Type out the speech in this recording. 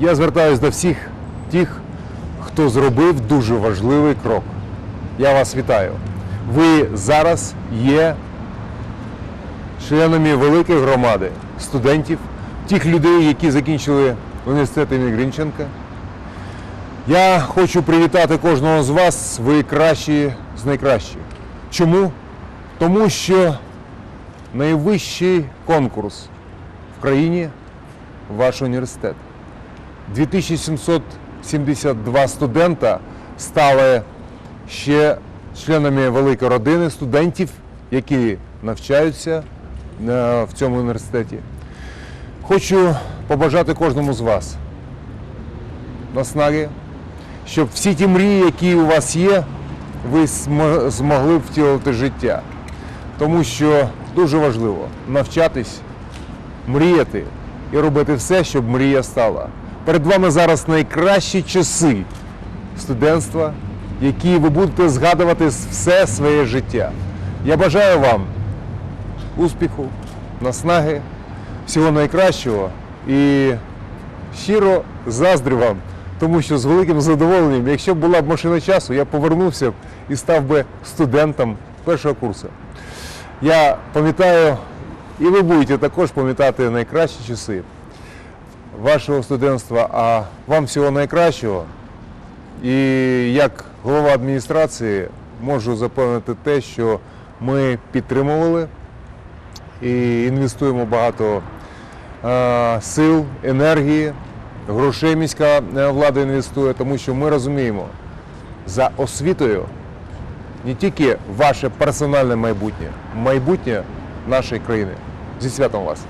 Я звертаюся до всіх тих, хто зробив дуже важливий крок. Я вас вітаю. Ви зараз є членами великої громади студентів, тих людей, які закінчили університет імені Грінченка. Я хочу привітати кожного з вас. Ви кращі з найкращих. Чому? Тому що найвищий конкурс в країні ваш університет. 2772 студента стали ще членами великої родини студентів, які навчаються е, в цьому університеті. Хочу побажати кожному з вас наснаги, щоб всі ті мрії, які у вас є, ви змогли втілити життя. Тому що дуже важливо навчатись, мріяти і робити все, щоб мрія стала. Перед вами зараз найкращі часи студентства, які ви будете згадувати все своє життя. Я бажаю вам успіху, наснаги, всього найкращого і щиро заздрю вам, тому що з великим задоволенням, якщо б була б машина часу, я повернувся б і став би студентом першого курсу. Я пам'ятаю, і ви будете також пам'ятати найкращі часи вашого студентства, а вам всього найкращого. І як голова адміністрації можу запевнити те, що ми підтримували і інвестуємо багато е, сил, енергії, грошей міська е, влада інвестує, тому що ми розуміємо, за освітою не тільки ваше персональне майбутнє, майбутнє нашої країни. Зі святом вас!